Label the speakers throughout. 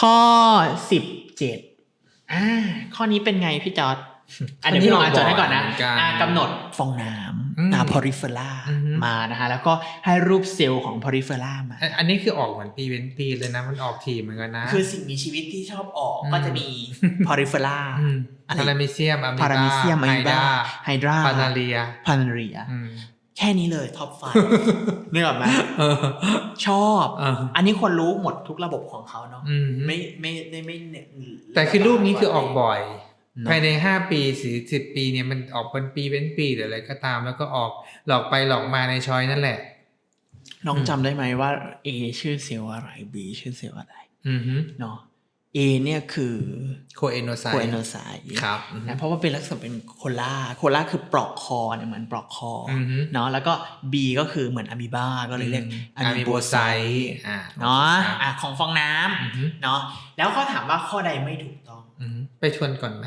Speaker 1: ข้อสิบเจ็ดอ่าข้อนี้เป็นไงพี่จอร์ดอะเดี๋ยวพี่ลองอ่านโจทย์ให้ก่อนนะ
Speaker 2: เหมือนกัน
Speaker 1: อ่ากำหนดฟองน้
Speaker 2: อืมำ
Speaker 1: นาพอริเฟล่า
Speaker 2: อือฮึ
Speaker 1: มานะคะแล้วก็ให้รูปเซลล์ของพอริเฟล่ามา
Speaker 2: อันอันนี้คือออกเหมือนปีเว้นปีเลยนะ มันออกทีเหมือนกันนะ
Speaker 1: คือสิ่งมีชีวิตที่ชอบออก
Speaker 2: อืม
Speaker 1: ก็จะมีพอริเฟล่า
Speaker 2: ม
Speaker 1: อะไร
Speaker 2: พารามิเซียมอะ
Speaker 1: พารามิเซียม
Speaker 2: ไฮ
Speaker 1: ไฮดรา
Speaker 2: ดา
Speaker 1: ไฮดรา
Speaker 2: พานาเรีย
Speaker 1: พานาเรีย
Speaker 2: อืม
Speaker 1: แค่นี้เลยท็อปไฟนึกออกไหม
Speaker 2: เออ
Speaker 1: ชอบ
Speaker 2: เออ
Speaker 1: อันนี้ควรรู้หมดทุกระบบของเขาเนาะ
Speaker 2: อืม
Speaker 1: ไม่ไม่ไม่ไม่ไม่
Speaker 2: แต่คือรูปนี้คือออกบ่อย
Speaker 1: เนอะ
Speaker 2: ภายในห้าปีสี่สิบปีเนี่ยมันออกเป็นปีเว้นปีหรืออะไรก็ตาม แล้วก็ออกหลอกไปหลอกมาในชอยนั่นแหละ
Speaker 1: น้อง
Speaker 2: อืม
Speaker 1: จำได้ไหมว่า A ชื่อเซลล์อะไร B ชื่อเซลล์อะไร
Speaker 2: อือฮึ
Speaker 1: เนาะ A เนี่ยคือ
Speaker 2: โคเอโนไซ
Speaker 1: โคเอนโนไซด์
Speaker 2: ครับอือฮึ
Speaker 1: นะเพราะว่าเป็นลักษณะเป็นโคล่าโคล่าคือปลอกคอเนี่ยเหมือนปลอกคออ
Speaker 2: อือฮึ
Speaker 1: เนาะแล้วก็ B ก็คือเหมือนอะมีบาก็เลยเรียก
Speaker 2: อะมีโบไซต์อ่า
Speaker 1: เนาะ
Speaker 2: ครับ
Speaker 1: อะของฟองน้ำ
Speaker 2: อือฮึ
Speaker 1: เนาะแล้วเขาถามว่าข้อใดไม่ถูกต้อง
Speaker 2: อือฮึไปทวนก่อนไหม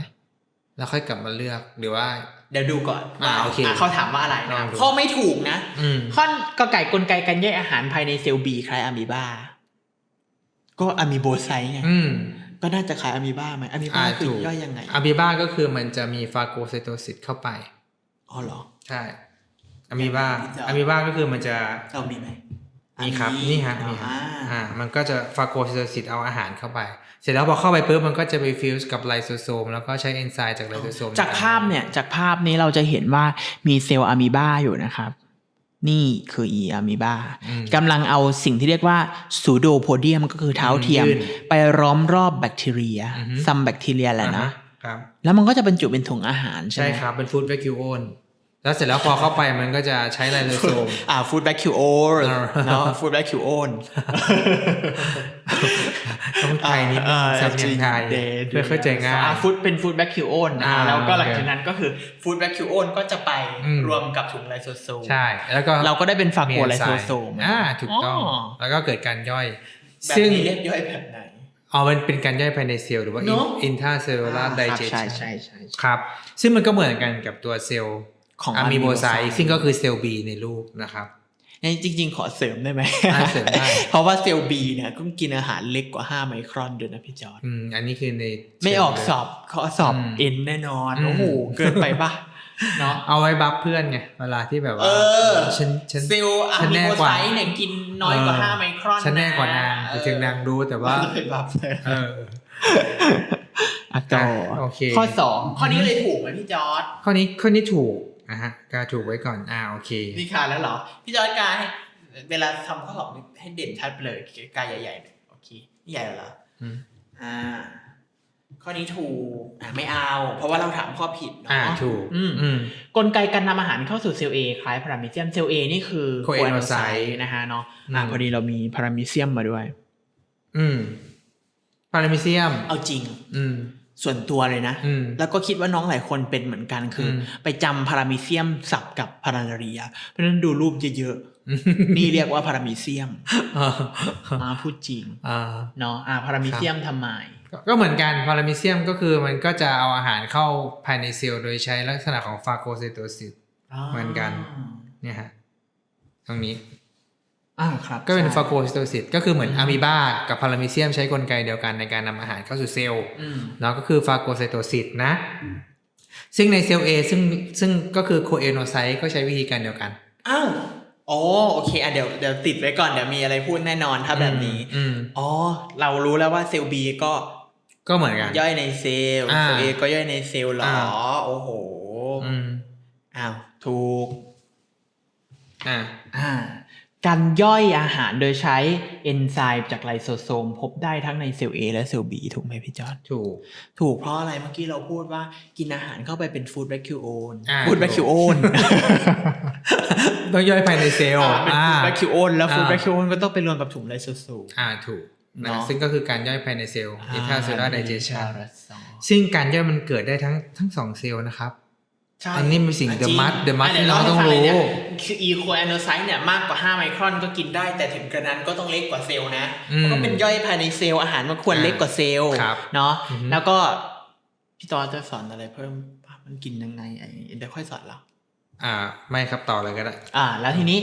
Speaker 2: แล้วค่อยกลับมาเลือกหรือว่า
Speaker 1: เดี๋ยวดูก่อน
Speaker 2: อ่า
Speaker 1: ว่า
Speaker 2: โอเคะ
Speaker 1: เขาถามว่าอะไร
Speaker 2: ลอ
Speaker 1: นะ
Speaker 2: งดู
Speaker 1: ข้อไม่ถูกนะ
Speaker 2: อืม
Speaker 1: ข้อกอไก่กลไกการย่อยอาหารภายในเซลล์บีคล้ายอะมีบา ก็อะมีโบไซต์ไง
Speaker 2: อืม
Speaker 1: ก็น่าจะคล้ายอะมีบาไหมอะมีบา
Speaker 2: อ่า
Speaker 1: คือ
Speaker 2: ถูก
Speaker 1: ย่อยยังไง
Speaker 2: อะมีบ้าก็คือมันจะมีฟาโกไซโตซิสเข้าไป
Speaker 1: อ๋อเหรอ
Speaker 2: ใช่อะมีบ้า
Speaker 1: ยังไงพี่จ๊ะ
Speaker 2: อะมีบ้าก็คือมันจะ
Speaker 1: เรามีไหม
Speaker 2: มีครับ
Speaker 1: อั
Speaker 2: นี่ฮะนี่ฮะ
Speaker 1: อ่า
Speaker 2: อ่า มันก็จะฟาโกไซโตซิสเอาอาหารเข้าไป เสร็จแล้วพอเข้าไปปุ๊บมันก็จะไปฟิวส์กับไลโซโซมแล้วก็ใช้เอนไซม์จากไลโซโซม
Speaker 1: จากภาพเนี่ยจากภาพนี้เราจะเห็นว่ามีเซลล์อะมีบาอยู่นะครับ นี่คืออีอะมีบา
Speaker 2: อืม
Speaker 1: กำลังเอาสิ่งที่เรียกว่าซูโดโพเดียมก็คือเท้าเทียม
Speaker 2: ยื่น
Speaker 1: ไปล้อมรอบแบคทีเรีย
Speaker 2: อือฮึ
Speaker 1: ซัมแบคทีเรียแหละ
Speaker 2: อ่า
Speaker 1: นะ
Speaker 2: ฮครับ
Speaker 1: แล้วมันก็จะบรรจุเป็นถุงอาหารใช่
Speaker 2: ใช่
Speaker 1: ไหม
Speaker 2: ครับเป็นฟู้ดแวคิวโอน แล้วเสร็จแล้วพอเข้าไปมันก็จะใช้ไลโซโซม
Speaker 1: อ่าฟูดแบคคิวโอ
Speaker 2: อ่า
Speaker 1: เนาะฟูดแบคคิวโอน
Speaker 2: ต้องไทยนิดนึงสำเนียงไทยเพื่อเข้าใจง่าย
Speaker 1: ฟูดเป็นฟูดแบคคิวโอนนะ
Speaker 2: อ่า
Speaker 1: แล้วก็หลัง
Speaker 2: โอเค
Speaker 1: จากนั้นก็คือฟูดแบคคิวโอนก็จะไป
Speaker 2: อืม
Speaker 1: รวมกับถุงไลโซโซม
Speaker 2: ใช่แล้วก็
Speaker 1: เราก็ได้เป็นฟาโกไล
Speaker 2: เอน
Speaker 1: โซ
Speaker 2: ซม์
Speaker 1: โซม
Speaker 2: อ่าถูกต้อง
Speaker 1: อ๋อ
Speaker 2: แล้วก็เกิดการย่อย
Speaker 1: แบบ
Speaker 2: ซึ่ง
Speaker 1: นี้เรียกย่อยแบบไหน
Speaker 2: อ๋อมันเป็นการย่อยภายในเซลล์หรือว่า
Speaker 1: เนอะ
Speaker 2: อินทาเซลลูลาร์ไดเจ
Speaker 1: ใช่
Speaker 2: ชัน
Speaker 1: ใช่ใช่
Speaker 2: ครับ ซึ่งมันก็เหมือนกันกับตัวเซลล์
Speaker 1: ของ
Speaker 2: อะมีโบไซ
Speaker 1: amoebocyte
Speaker 2: ต์ซึ่งก็คือเซลล์ B ในรูปนะครับ
Speaker 1: เนี่ยจริง ๆ ขอเสริมได้ไหม
Speaker 2: อ่าเสริมได้
Speaker 1: เพราะว่าเซลล์บีเนี่ยก็กินอาหารเล็กกว่า 5 ไมครอนด้วยนะพี่จอร์ด
Speaker 2: อืมอันนี้คือใน
Speaker 1: ไม่ออก
Speaker 2: เซ
Speaker 1: ส
Speaker 2: ลล์
Speaker 1: อบเขาสอบ
Speaker 2: อืม
Speaker 1: เอ็นแน่นอน
Speaker 2: อืม
Speaker 1: โอ้โหเกินไปปะเนาะ
Speaker 2: เอาไว้บัฟเพื่อนไงเวลาที่แบบว่า
Speaker 1: เออ
Speaker 2: ฉันฉัน
Speaker 1: เซลล์อะ
Speaker 2: ฉัน
Speaker 1: มิ
Speaker 2: แน่
Speaker 1: โบ
Speaker 2: กว่า
Speaker 1: ไซต์เนี่ยกินน้อยกว่า
Speaker 2: เออ
Speaker 1: 5ไมครอน
Speaker 2: ฉันแน่กว่านาง
Speaker 1: เอ
Speaker 2: แต่
Speaker 1: อ
Speaker 2: ถึงนางรู้แต่ว่า
Speaker 1: เป็นแบบ
Speaker 2: เออ
Speaker 1: อะต่อ
Speaker 2: โอเค
Speaker 1: ข้อสองข้อนี้เลยถูกไหมพี่จอร์ด
Speaker 2: ข้อนี้ข้อนี้ถูก นะฮะกาถูกไว้ก่อนอ่าโอเค
Speaker 1: นี่ค่ะแล้วเหรอ พี่จอร์ดกาให้เวลาทำข้อสอบนี่ให้เด่นชัดไปเลยกาใหญ่ๆเลยโอเคนี่ใหญ่เหรอ
Speaker 2: อืม
Speaker 1: อ่า ข้อนี้ถูกอ่าไม่เอา เพราะว่าเราถามข้อผิดเนาะ
Speaker 2: อ่าถูก
Speaker 1: อืม
Speaker 2: อืม
Speaker 1: กลไกการนำอาหารเข้าสู่เซลล์ A คล้ายพารามิเซียมเซลล์ A นี่คือ
Speaker 2: coenocyte
Speaker 1: นะฮะเนาะอ่า
Speaker 2: อืม
Speaker 1: พอดีเรามีพารามิเซียมมาด้วย
Speaker 2: อืมพารามิเซียม
Speaker 1: เอาจริง
Speaker 2: อืม
Speaker 1: ส่วนตัวเลยนะ
Speaker 2: อืม
Speaker 1: แล้วก็คิดว่าน้องหลายคนเป็นเหมือนกันคืออ
Speaker 2: ม
Speaker 1: ไปจำพารามิเซียมสับกับพารานาเรีย เพราะฉะนั้นดูรูปเยอะๆ นี่เรียกว่าพารามิเซียม
Speaker 2: อ่า
Speaker 1: มาพูดจริง
Speaker 2: อ่า
Speaker 1: เนาะอ่าพารามิเซียมทำไม
Speaker 2: ก็ก็เหมือนกันพารามิเซียมก็คือมันก็จะเอาอาหารเข้าภายในเซลล์โดยใช้ลักษณะของฟาโกไซโตซิสเหมือนกันเนี่ยฮะตรงนี้
Speaker 1: อ่าครับ
Speaker 2: ก็เป็น
Speaker 1: ใช่
Speaker 2: ฟาโกไซโตซิสก็คือเหมือนอะมีบากับพารามิเซียมใช้กลไกเดียวกันในการนำอาหารเข้าสู่เซลล์
Speaker 1: อืม
Speaker 2: เนาะก็คือฟาโกไซโตซิสนะ ซึ่งในเซลล์ A ซึ่งซึ่งก็คือโคเอโนไซต์ก็ใช้วิธีการเดียวกัน
Speaker 1: อ้าวโอ้โอเคอะเดี๋ยวเดี๋ยวติดไว้ก่อนเดี๋ยวมีอะไรพูดแน่นอนถ้าแบบนี้
Speaker 2: อืม
Speaker 1: อ๋อ เรารู้แล้วว่าเซลล์ B ก็
Speaker 2: ก็เหมือนกัน
Speaker 1: ย่อยในเซลล์
Speaker 2: อ่า
Speaker 1: เซลล์ A ก็ย่อยในเซลล์เหรอ
Speaker 2: อ่า
Speaker 1: โอ้โห
Speaker 2: อืม
Speaker 1: อ้าวถูก
Speaker 2: อ่า
Speaker 1: อ่า การย่อยอาหารโดยใช้เอนไซม์จากไลโซโซม พบได้ทั้งในเซลล์ A และเซลล์ B ถูกไหมพี่จอร์ด
Speaker 2: ถูก
Speaker 1: ถูกเพราะอะไรเมื่อกี้เราพูดว่ากินอาหารเข้าไปเป็นฟู้ดแบคคิวโอน
Speaker 2: อ่า
Speaker 1: ฟู้ดแบคคิวโอน
Speaker 2: ต้องย่อยภายในเซลล์
Speaker 1: เป็น
Speaker 2: อ่า
Speaker 1: ฟู้ดแบคคิวโอนแล้ว
Speaker 2: อ่า
Speaker 1: ฟู้ดแบคคิวโอนก็ต้องไปรวมกับถุงไลโซโซม
Speaker 2: อ่าถูกนะ
Speaker 1: เนาะ
Speaker 2: ซึ่งก็คือการย่อยภายในเซลล์อินทาเซลลูลาร์ไดเจชัน
Speaker 1: อ่า
Speaker 2: ซึ่งการย่อยมันเกิดได้ทั้งทั้งสองเซลล์นะครับ
Speaker 1: ใช่
Speaker 2: อันนี้เป็นสิ่ง
Speaker 1: จริ
Speaker 2: the must the must ะ
Speaker 1: ดี๋ยว
Speaker 2: ที่เราต้อง
Speaker 1: ล่ให้ฟัลยนี่ย
Speaker 2: รู้
Speaker 1: คืออีโคแอนโนไซต์เนี่ยมากกว่า 5 ไมครอนก็กินได้ แต่ถึงกระนั้นก็ต้องเล็กกว่าเซลล์นะ
Speaker 2: อืม
Speaker 1: เพราะก็เป็นย่อยภายในเซลล์อาหารมันควร
Speaker 2: อ่า
Speaker 1: เล็กกว่าเซลล์
Speaker 2: ครับ
Speaker 1: เนาะ
Speaker 2: อือฮึ
Speaker 1: แล้วก็พี่ตอจะสอนอะไรเพิ่มปะมันกินยังไงไอ้เดี๋ยวค่อยสอนเรา
Speaker 2: อ่า ไม่ครับต่อเลยก็ได้
Speaker 1: อ่า แล้วทีนี้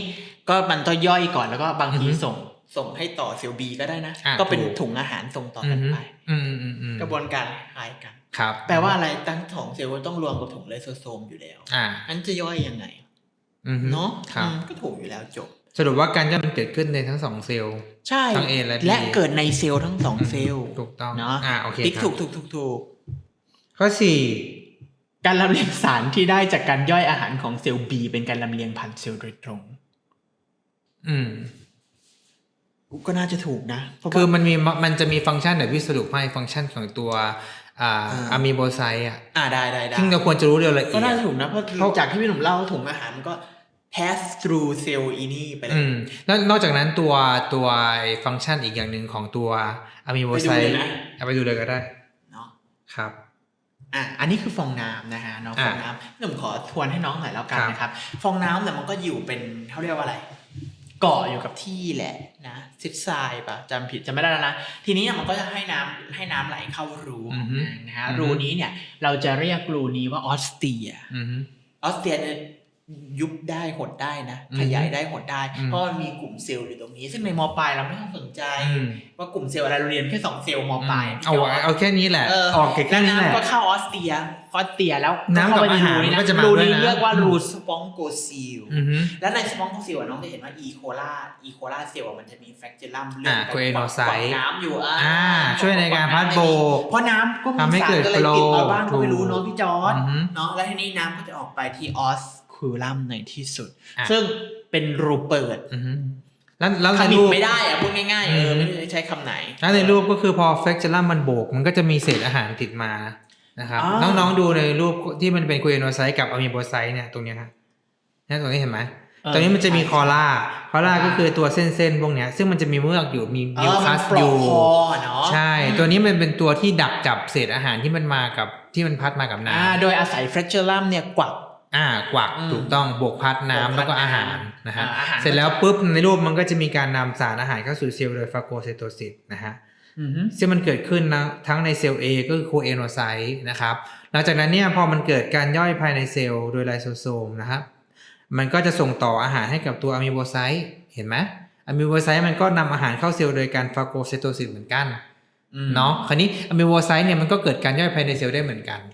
Speaker 1: ก็มันต้องย่อยก่อนแล้วก็บางที
Speaker 2: อือฮึ
Speaker 1: ส่ง ส่งให้ต่อเซลล์บีก็ได้นะ
Speaker 2: อะ
Speaker 1: ก็เป็น
Speaker 2: ถูก
Speaker 1: ถุงอาหารส่งต่อ
Speaker 2: อื
Speaker 1: กัน
Speaker 2: ม
Speaker 1: ไป
Speaker 2: อืมอืมอืมอืม
Speaker 1: กระบวนการคล้ายกัน
Speaker 2: ครับ
Speaker 1: แปลว่าอะไรตั้งของเซลล์ต้องรวมกับถุงไลโซโซมอยู่แล้ว
Speaker 2: อ่า
Speaker 1: อันจะย่อยยังไง
Speaker 2: อืม
Speaker 1: เนาะ
Speaker 2: ครับ
Speaker 1: อืมก็ถูกอยู่แล้วจบ
Speaker 2: สรุปว่าการย่อยมันเกิดขึ้นในทั้งสองเซลล์
Speaker 1: ใช่
Speaker 2: ทั้ง A และ B
Speaker 1: และเกิดในเซลล์ทั้งสองเซลล์
Speaker 2: ถูกต้อง
Speaker 1: เนาะ
Speaker 2: อ่าโอเค
Speaker 1: ติ๊ก
Speaker 2: ครับ
Speaker 1: ถูกถูกถูกถูก
Speaker 2: ข้อสี่
Speaker 1: การลำเลียงสารที่ได้จากการย่อยอาหารของเซลล์ B เป็นการลำเลียงผ่านเซลล์โดยตรง
Speaker 2: อืม
Speaker 1: ก็น่าจะถูกนะเพราะ
Speaker 2: คือ
Speaker 1: ว่า
Speaker 2: มันมีมันจะมีฟังก์ชันเดี๋ยวพี่สรุปให้ฟังก์ชันของตัวอ่า
Speaker 1: อ่า
Speaker 2: อะมีโบไซต์อะ
Speaker 1: อ่าได้ได้ได้
Speaker 2: ซึ่งเราควรจะรู้เร็วละเอี
Speaker 1: ก็
Speaker 2: ย
Speaker 1: น่า
Speaker 2: ด
Speaker 1: จะถูกนะเพราะ
Speaker 2: เพราะ
Speaker 1: จากที่พี่หนุ่มเล่าถุงอาหารมันก็ pass through เซลล์อีนี่ไปเล
Speaker 2: อื
Speaker 1: ย
Speaker 2: มแล้วนอกจากนั้นตัวตัวไอ้ฟังก์ชันอีกอย่างหนึ่งของตัวอะมีโบไซ
Speaker 1: ไปดู
Speaker 2: ต์
Speaker 1: เลยนะ
Speaker 2: เอาไปดูเลยก็ได้
Speaker 1: เนาะ
Speaker 2: ครับ
Speaker 1: อะอันนี้คือฟองน้ำนะฮะน้อง
Speaker 2: อะ
Speaker 1: ฟองน้ำพี่หนุ่มขอทวนให้น้องหน่อยแล้วกัน
Speaker 2: ครับ
Speaker 1: นะครับ ฟองน้ำเนี่ยมันก็อยู่เป็นเขาเรียกว่าอะไร เกาะอยู่กับที่แหละนะซิดทรายปะจำผิดจำไม่ได้แล้วนะทีนี้เนี่ยมันก็จะให้น้ำให้น้ำไหลเข้ารู
Speaker 2: อือฮึ
Speaker 1: นะฮะ
Speaker 2: อือฮึ
Speaker 1: รูนี้เนี่ยเราจะเรียกรูนี้ว่าออสเตีย
Speaker 2: อืม
Speaker 1: ออสเตียเนี่ย ยุบได้หดได้นะ
Speaker 2: อืม
Speaker 1: ขยายได้หดได้
Speaker 2: อืม
Speaker 1: เพราะมันมีกลุ่มเซลล์อยู่ตรงนี้ ซึ่งในมปลายเราไม่ต้องสนใจ
Speaker 2: อืม
Speaker 1: ว่ากลุ่มเซลล์อะไรเราเรียนแค่สองเซลล์มปลาย
Speaker 2: เอาไว้เอาแค่นี้แหละ
Speaker 1: เออ
Speaker 2: ออกเก่งแค่นี้แหละ
Speaker 1: น้ำก็เข้าออสเตียออสเตียแล้ว
Speaker 2: น้ำกับอาหาร
Speaker 1: เข้ไปใน
Speaker 2: มันก็จะมา
Speaker 1: รู
Speaker 2: ด้วย
Speaker 1: นี้
Speaker 2: นะ
Speaker 1: เรียกว่า
Speaker 2: อืม
Speaker 1: รูสปองโกซิล
Speaker 2: อือฮึ
Speaker 1: แล้วในสปองโกซิลอะน้องจะเห็นว่าอีโคลาอีโคลาเซลล์อะมันจะมีแฟกเจอรัมเลื่
Speaker 2: อ่า
Speaker 1: ไป
Speaker 2: coenocyte
Speaker 1: กดน้ำอยู่อ่า
Speaker 2: อ่าช่วยในการพัดโบก
Speaker 1: เพราะน้ำก็มี
Speaker 2: ทำให้
Speaker 1: สาร
Speaker 2: เกิด
Speaker 1: อะไรติดมา
Speaker 2: flow
Speaker 1: บ้างก็ไม่รู้เนาะพี่จอร์ด
Speaker 2: อือฮึ
Speaker 1: เนาะแล้วทีนี้น้ำก็จะออกไปที่ออส คูลัมในที่สุด
Speaker 2: อะ
Speaker 1: ซึ่งเป็นรูเปิด
Speaker 2: อือฮึแล้วแล้วใน
Speaker 1: ทำบิ
Speaker 2: รู
Speaker 1: ด
Speaker 2: ป
Speaker 1: ไม่ได้อะพูดง่ายๆเออ
Speaker 2: อืม
Speaker 1: ไม่ได้ใช้คำไหน
Speaker 2: แล้วในรูปก็คือพอเฟกเจลัมมันโบก มันก็จะมีเศษอาหารติดมานะครับ
Speaker 1: อ่า
Speaker 2: น้องๆดูในรูปที่มันเป็นคูเอนโนไซต์กับอะมีโบไซต์เนี่ยตรงเนี้ยครับเนี่ยตรงนี้เห็นไหม
Speaker 1: เออ
Speaker 2: ตรงนี้มันจะมี
Speaker 1: ใช่
Speaker 2: คอล่าคอล่า
Speaker 1: คอล่า
Speaker 2: ก็คือตัวเส้นๆพวกเนี้ย ซึ่งมันจะมีเมือกอยู่ มี
Speaker 1: เอ
Speaker 2: มิว
Speaker 1: อ
Speaker 2: คั
Speaker 1: มัน
Speaker 2: ส
Speaker 1: ปล
Speaker 2: อ
Speaker 1: อก
Speaker 2: ยู่
Speaker 1: คอเนาะ
Speaker 2: ใช่ ตัวนี้มันเป็นตัวที่ดักจับเศษอาหารที่มันมากับที่มันพัดมากับน้
Speaker 1: อ่าโดยอาศัยเฟรชเชอรัมเนี่ยกวักำ
Speaker 2: อ่ากวัก
Speaker 1: อืม
Speaker 2: ถูกต้องบวกพัดน้ำ
Speaker 1: บวกพัด
Speaker 2: แล้วก็อาหาร
Speaker 1: น้ำ
Speaker 2: นะฮะ
Speaker 1: อ่าอาหาร
Speaker 2: เสร็จแล้วปุ๊บในรูปมันก็จะมีการนำสารอาหารเข้าสู่เซลล์โดยฟาโกไซโตซิสนะฮะ
Speaker 1: อือฮึ
Speaker 2: ซึ่งมันเกิดขึ้นนะทั้งในเซลล์ A ก็คือโคเอนโนไซต์นะครับหลังจากนั้นเนี่ยพอมันเกิดการย่อยภายในเซลล์โดยไลโซโซมนะครับมันก็จะส่งต่ออาหารให้กับตัวอะมีโบไซต์เห็นไหมอะมีโบไซต์มันก็นำอาหารเข้าเซลล์โดยการฟาโกไซโตซิสเหมือนกัน
Speaker 1: อืม
Speaker 2: เนาะคราวนี้อะมีโบไซต์เนี่ยมันก็เกิดการย่อยภายในเซลล์ได้เหมือนกัน
Speaker 1: ครับ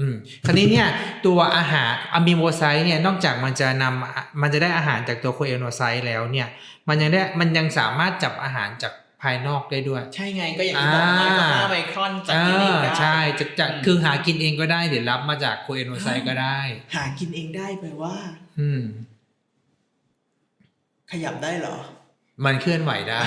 Speaker 2: อืมคราวนี้เนี่ยตัวอาหารอะมีโบไซต์เนี่ยนอกจากมันจะนำมันจะได้อาหารจากตัวโคเอนโนไซต์แล้วเนี่ย มันยังได้มันยังสามารถจับอาหารจากภายนอกได้ด้วย
Speaker 1: ใช่ไงก็อย่างที่บอกไม้ก็
Speaker 2: อ่า
Speaker 1: ห้าไมครอนจัด
Speaker 2: อ่
Speaker 1: กินเองได้า
Speaker 2: ใช่จะจะ
Speaker 1: อืม
Speaker 2: คือหากินเองก็ได้เดี๋ยวรับมาจากโคเอนโนไซต์ก็ได้
Speaker 1: หากินเองได้แปลว่า
Speaker 2: อืม
Speaker 1: ขยับได้เหรอ
Speaker 2: มันเคลื่อนไหวได้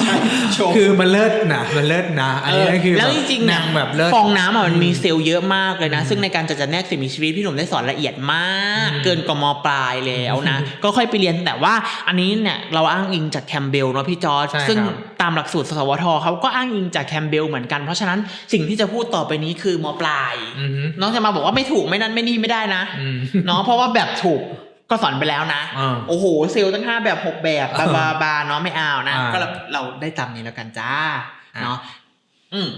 Speaker 1: ใช่โชว์
Speaker 2: คือมันเลิศนะมันเลิศนะอันนี้ก็คือ
Speaker 1: แล้วจริงๆ
Speaker 2: นางแบบเลิศ
Speaker 1: ฟองน้ำอะมันมี
Speaker 2: อืม
Speaker 1: เซลล์เยอะมากเลยนะ
Speaker 2: อืม
Speaker 1: ซึ่งในการจัดจำแนกสิ่งมีชีวิตพี่หนุ่มได้สอนละเอียดมาก
Speaker 2: อืม
Speaker 1: เกินกว่ามปลายแล้วนะ ก็ค่อยไปเรียนแต่ว่าอันนี้เนี่ยเราอ้างอิงจากแคมเบลเนาะพี่จอร์จ
Speaker 2: ใช่ครับ
Speaker 1: ซึ่งตามหลักสูตรสวทเขาก็อ้างอิงจากแคมเบลเหมือนกันเพราะฉะนั้นสิ่งที่จะพูดต่อไปนี้คือมปลาย
Speaker 2: อืม
Speaker 1: น้องจะมาบอกว่าไม่ถูกไม่นั่นไม่นี่ไม่ได้นะ
Speaker 2: อืม
Speaker 1: เนาะเพราะว่าแบบถูก ก็สอนไปแล้วนะ
Speaker 2: อ่า
Speaker 1: โอ้โหเซลล์ตั้งห้าแบบหกแบบบาบาบาเนาะไม่เอานะ
Speaker 2: อ่า
Speaker 1: ก็เราเราได้ตามนี้แล้วกันจ้า
Speaker 2: อะ
Speaker 1: เนาะอืม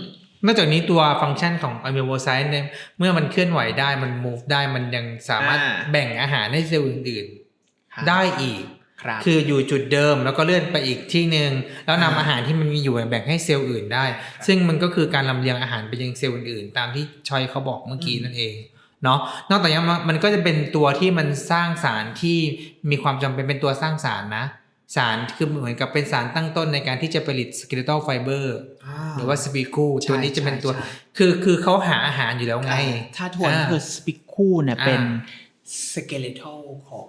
Speaker 2: นอกจากนี้ตัวฟังก์ชันของอะมิโบไซต์เนี่ยเมื่อมันเคลื่อนไหวได้มัน move ได้มันยังสามารถ
Speaker 1: อ่า
Speaker 2: แบ่งอาหารให้เซลล์อื่น
Speaker 1: ครับ
Speaker 2: ๆได้อีก
Speaker 1: ครับ
Speaker 2: คืออยู่จุดเดิมแล้วก็เลื่อนไปอีกที่หนึ่งแล้วนำ
Speaker 1: อ่า
Speaker 2: อาหารที่มันมีอยู่แบ่งให้เซลล์อื่นได้ ซึ่งมันก็คือการลำเลียงอาหารไปยังเซลล์อื่นๆ ตามที่ชอยเขาบอกเมื่อกี้นั่นเอง เนาะนอกจากนี้มันก็จะเป็นตัวที่มันสร้างสารที่มีความจำเป็นเป็นตัวสร้างสารนะ สารคือเหมือนกับเป็นสารตั้งต้นในการที่จะผลิตสเกเลต a ลไฟเบอร์หรือว่าสปีกู
Speaker 1: ใช่
Speaker 2: ตัวนี้จะเป็นตัว
Speaker 1: ใช่ใช่
Speaker 2: คือคือเขาหาอาหารอยู่แล้วไง
Speaker 1: ถ้าทวน
Speaker 2: อ่า
Speaker 1: คือสปิคูเนี่ย
Speaker 2: อ่า
Speaker 1: เป็นสเกเลทัลของ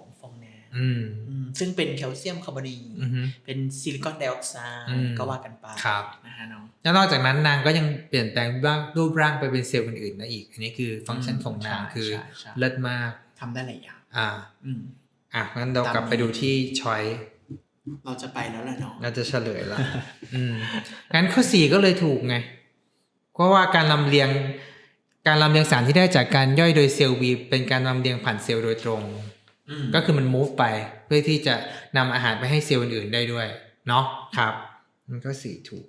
Speaker 1: ซึ่งเป็นแคลเซียมคาร์บอนี
Speaker 2: อือฮึ
Speaker 1: เป็นซิลิคอนไดออกไซ
Speaker 2: อืม
Speaker 1: ด์ก็ว่ากันไป
Speaker 2: ครับ
Speaker 1: นะฮะน้อง
Speaker 2: แล้วนอกจากนั้นนางก็ยังเปลี่ยนแปลงร่างรูปร่างไปเป็นเซลล์อื่นๆนะอีก อันนี้คือฟังก์ชันของนาง
Speaker 1: ใช่
Speaker 2: คือ
Speaker 1: ใช่ใช่
Speaker 2: เลิศมาก
Speaker 1: ทำได้หลายอย่าง
Speaker 2: อ่า
Speaker 1: อืม
Speaker 2: อะงั้นเรา
Speaker 1: ตาม
Speaker 2: กลับไป
Speaker 1: นี้
Speaker 2: ดูที่ชอย
Speaker 1: เราจะไปแล้วล่ะน้อง
Speaker 2: เราจะเฉลยละอืมงั้นข้อสี่ก็เลยถูกไง เพราะว่าการลำเลียง การลำเลียงสารที่ได้จากการย่อยโดยเซลล์บีเป็นการลำเลียงผ่านเซลล์โดยตรง
Speaker 1: อืม
Speaker 2: ก็คือมัน move ไปเพื่อที่จะนำอาหารไปให้เซลล์อื่นๆได้ด้วย เนาะครับ มันก็สี่ถูก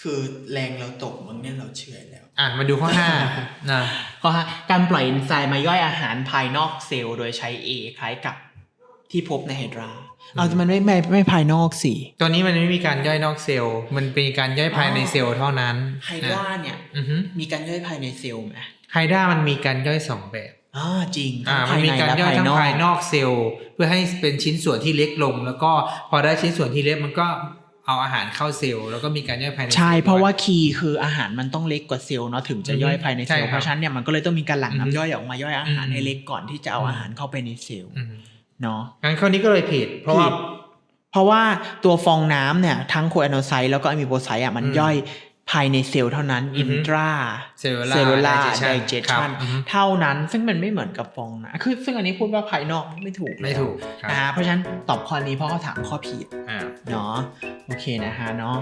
Speaker 1: คือแรงเราตกมั้งเนี่ยเราเฉื่อยแล้ว
Speaker 2: อะมาดูข้อห้านะ
Speaker 1: ข้อห้าการปล่อยเอนไซม์มาย่อยอาหารภายนอกเซลล์โดยใช้ A คล้ายกับที่พบในไฮดราเอาแต่มันไม่ไม่ไม่ภายนอกสิ
Speaker 2: ตัวนี้มันไม่มีการย่อยนอกเซลล์ มันเป็นการย่อยภายในเซลล์เท่านั้น
Speaker 1: ไฮดราเนี่ย
Speaker 2: อือฮึ
Speaker 1: มีการย่อยภายในเซลล์ไหม
Speaker 2: ไฮด้ามันมีการย่อยสองแบบ
Speaker 1: อ่าจริง
Speaker 2: อ่า
Speaker 1: ทั้ง
Speaker 2: มันมีการ
Speaker 1: ภใน
Speaker 2: ย่อย
Speaker 1: และ
Speaker 2: ทั้ง
Speaker 1: ภ
Speaker 2: ภายนอกเซลล์เพื่อให้เป็นชิ้นส่วนที่เล็กลง แล้วก็พอได้ชิ้นส่วนที่เล็กมันก็เอาอาหารเข้าเซลล์แล้วก็มีการย่อยภายใน
Speaker 1: ใช่
Speaker 2: ซลล์
Speaker 1: เพราะ
Speaker 2: ด้วย
Speaker 1: ว่าคีย์คืออาหารมันต้องเล็กกว่าเซลล์เนาะถึงจะย่อยภายในเซล
Speaker 2: ใช่
Speaker 1: ล์
Speaker 2: ครับ
Speaker 1: เพราะฉะนั้นเนี่ยมันก็เลยต้องมีการหลั่ง
Speaker 2: อือฮึ
Speaker 1: น้ำย่อยออกมาย่อยอาหาร
Speaker 2: อืม
Speaker 1: ให้เล็กก่อนที่จะเอา
Speaker 2: อืม
Speaker 1: อาหารเข้าไปในเซลล์
Speaker 2: อืม
Speaker 1: เนาะ
Speaker 2: งั้นข้อนี้ก็เลยผิด เพราะว่า
Speaker 1: ผิดเพราะว่าตัวฟองน้ำเนี่ยทั้งโคแอนโนไซต์แล้วก็อะมิโบไซต์อะมัน
Speaker 2: อืม
Speaker 1: ย่อย ภายในเซลล์เท่านั้น
Speaker 2: อื
Speaker 1: อิ
Speaker 2: อนฮึ
Speaker 1: ตรา
Speaker 2: cellular
Speaker 1: เซลลูลา
Speaker 2: digestion
Speaker 1: ไดเจ
Speaker 2: ครั
Speaker 1: ชั
Speaker 2: บ
Speaker 1: น
Speaker 2: อือฮึ
Speaker 1: เท่านั้นซึ่งมันไม่เหมือนกับฟองน้ำคือซึ่งอันนี้พูดว่าภายนอกไม่ถูก
Speaker 2: ไม่ถูกครับ
Speaker 1: นะฮะเพราะฉะนั้นตอบข้อนี้เพราะเขาถามข้อผิด
Speaker 2: อ่า
Speaker 1: เนาะโอเคนะฮะเนาะ